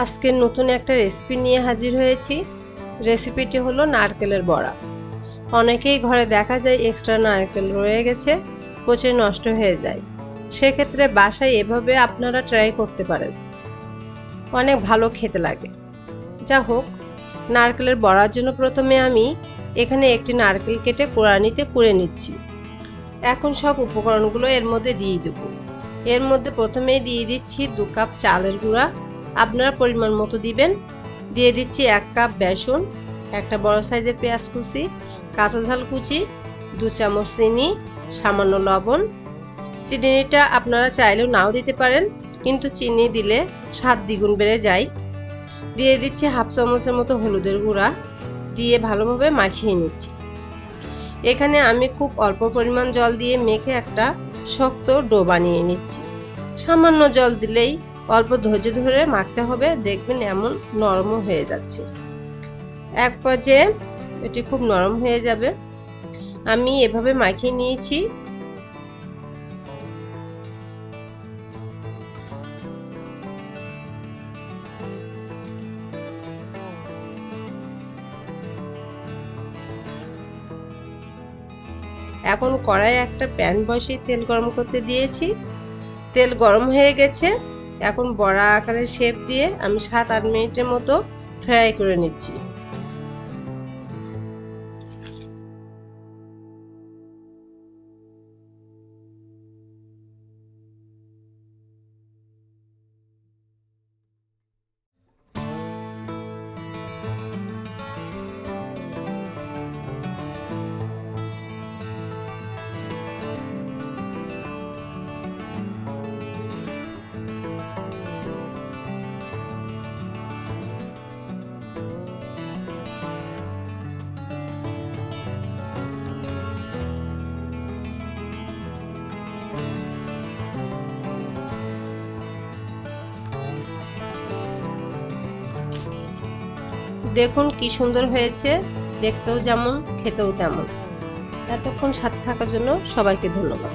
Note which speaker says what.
Speaker 1: আজকে নতুন একটা রেসিপি নিয়ে হাজির হয়েছি। রেসিপিটি হলো নারকেলের বড়া। অনেকেই ঘরে দেখা যায় এক্সট্রা নারকেল রয়ে গেছে, পচে নষ্ট হয়ে যায়। সেক্ষেত্রে বাসায় এভাবে আপনারা ট্রাই করতে পারেন। অনেক ভালো খেতে লাগে। যা হোক, নারকেলের বড়ার জন্য প্রথমে আমি এখানে একটি নারকেল কেটে কোরআনিতে কুড়ে নিচ্ছি। এখন সব উপকরণগুলো এর মধ্যে দিয়ে দেবো। এর মধ্যে প্রথমেই দিয়ে দিচ্ছি দু কাপ চালের গুঁড়া আপনারা পরিমাণ মতো দিবেন। দিয়ে দিচ্ছি এক কাপ বেসন, একটা বড় সাইজের পেঁয়াজ কুচি, কাঁচা ঝাল কুচি, দু চামচ চিনি, সামান্য লবণ। চিনিটা আপনারা চাইলেও নাও দিতে পারেন, কিন্তু চিনি দিলে স্বাদ দ্বিগুণ বেড়ে যায়। দিয়ে দিচ্ছি হাফ চামচের মতো হলুদের গুঁড়া, দিয়ে ভালোভাবে মাখিয়ে নিচ্ছি। এখানে আমি খুব অল্প পরিমাণ জল দিয়ে মেখে একটা শক্ত ডো বানিয়ে নিচ্ছি। সামান্য জল দিলেই অল্প ধৈর্য ধরে মাখতে হবে, দেখবেন এমন নরম হয়ে যাচ্ছে। এক পর্যায়ে এটি খুব নরম হয়ে যাবে। আমি এভাবে মাখিয়ে নিয়েছি। এখন কড়াই একটা প্যান বসিয়ে তেল গরম করতে দিয়েছি। তেল গরম হয়ে গেছে। এখন বড়া আকারের শেপ দিয়ে আমি সাত আট মিনিটের মতো ফ্রাই করে নিচ্ছি। দেখুন কি সুন্দর হয়েছে। দেখতেও যেমন খেতেও তেমন। এতক্ষণ সাথে থাকার জন্য সবাইকে ধন্যবাদ।